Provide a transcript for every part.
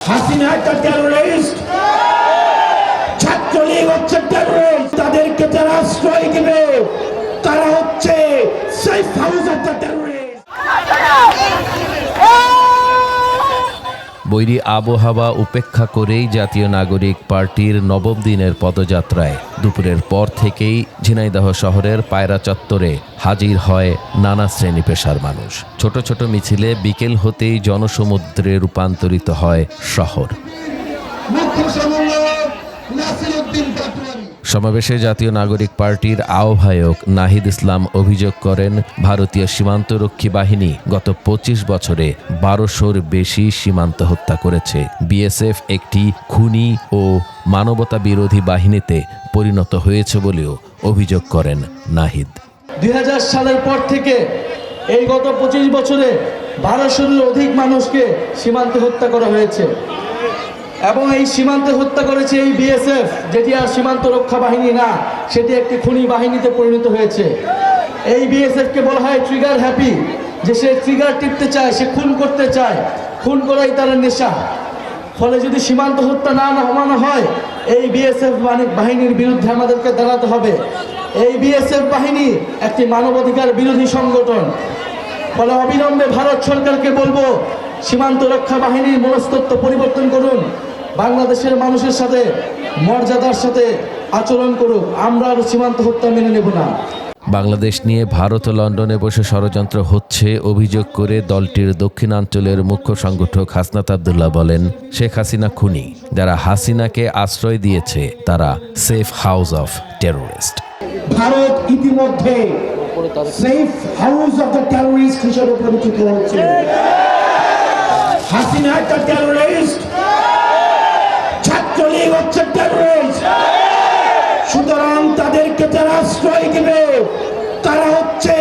হাসিনা একটা টেরোরিস্ট ছাত্রলীগ হচ্ছে টেরোরিস্ট তাদেরকে যারা আশ্রয় দিবে, তারা হচ্ছে সেফ হাউস একটা টেরোরিস্ট বৈরী আবহাওয়া উপেক্ষা করেই জাতীয় নাগরিক পার্টির নবম দিনের পদযাত্রায়। দুপুরের পর থেকেই ঝিনাইদহ শহরের পায়রা চত্বরে হাজির হয় নানা শ্রেণি পেশার মানুষ। ছোট ছোট মিছিলে বিকেল হতেই জনসমুদ্রে রূপান্তরিত হয় শহর মুখ্য সমন্বয়ক নাসিরউদ্দিন পাটোয়ারি সমাবেশে জাতীয় নাগরিক পার্টির আহ্বায়ক নাহিদ ইসলাম অভিযোগ করেন, ভারতীয় সীমান্তরক্ষী বাহিনী গত পঁচিশ বছরে বারোশোর বেশি সীমান্ত হত্যা করেছে। বিএসএফ একটি খুনি ও মানবতা বিরোধী বাহিনীতে পরিণত হয়েছে বলেও অভিযোগ করেন নাহিদ। দুই হাজার সালের পর থেকে এই গত পঁচিশ বছরে বারোশোর অধিক মানুষকে সীমান্তে হত্যা করা হয়েছে। এবং এই সীমান্তে হত্যা করেছে এই বিএসএফ, যেটি আর সীমান্ত রক্ষা বাহিনী না, সেটি একটি খুনি বাহিনীতে পরিণত হয়েছে। এই বিএসএফকে বলা হয় ট্রিগার হ্যাপি যে সে ট্রিগার টিপতে চায়, সে খুন করতে চায়, খুন করাই তার নেশা। ফলে যদি সীমান্ত হত্যা না নামানো হয়, এই বিএসএফ বাহিনীর বিরুদ্ধে আমাদেরকে দাঁড়াতে হবে। এই বিএসএফ বাহিনী একটি মানবাধিকার বিরোধী সংগঠন। ফলে অবিলম্বে ভারত সরকারকে বলব, সীমান্ত রক্ষা বাহিনীর মনস্তত্ব পরিবর্তন করুন। বাংলাদেশের মানুষের সাথে মর্যাদার সাথে আচরণ করুক আমরা আর সীমান্ত হত্যা মেনে নেব না। বাংলাদেশ নিয়ে ভারত ও লন্ডনে বসে ষড়যন্ত্র হচ্ছে অভিযোগ করে দলটির দক্ষিণাঞ্চলের মুখ্য সংগঠক হাসনাত আবদুল্লাহ বলেন শেখ হাসিনা খুনি যারা হাসিনাকে আশ্রয় দিয়েছে তারা safe house of terrorist Bharat ইতিমধ্যে safe house of the terrorist হিসেবে পরিচিত হচ্ছে হাসিনা একটা টেরোরিস্ট তাদেরকে যারা আশ্রয় দিবে, তারা হচ্ছে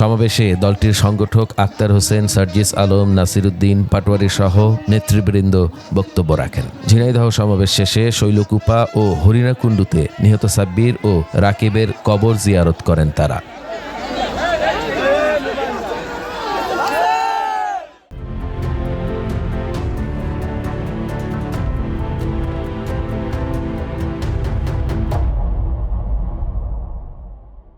সমাবেশে দলটির সংগঠক আক্তার হোসেন, সার্জিস আলম, নাসিরুদ্দিন পাটোয়ারি সহ নেতৃবৃন্দ বক্তব্য রাখেন। ঝিনাইদহ সমাবেশ শেষে শৈলকুপা ও হরিণাকুণ্ডুতে নিহত সাব্বির ও রাকিবের কবর জিয়ারত করেন তারা।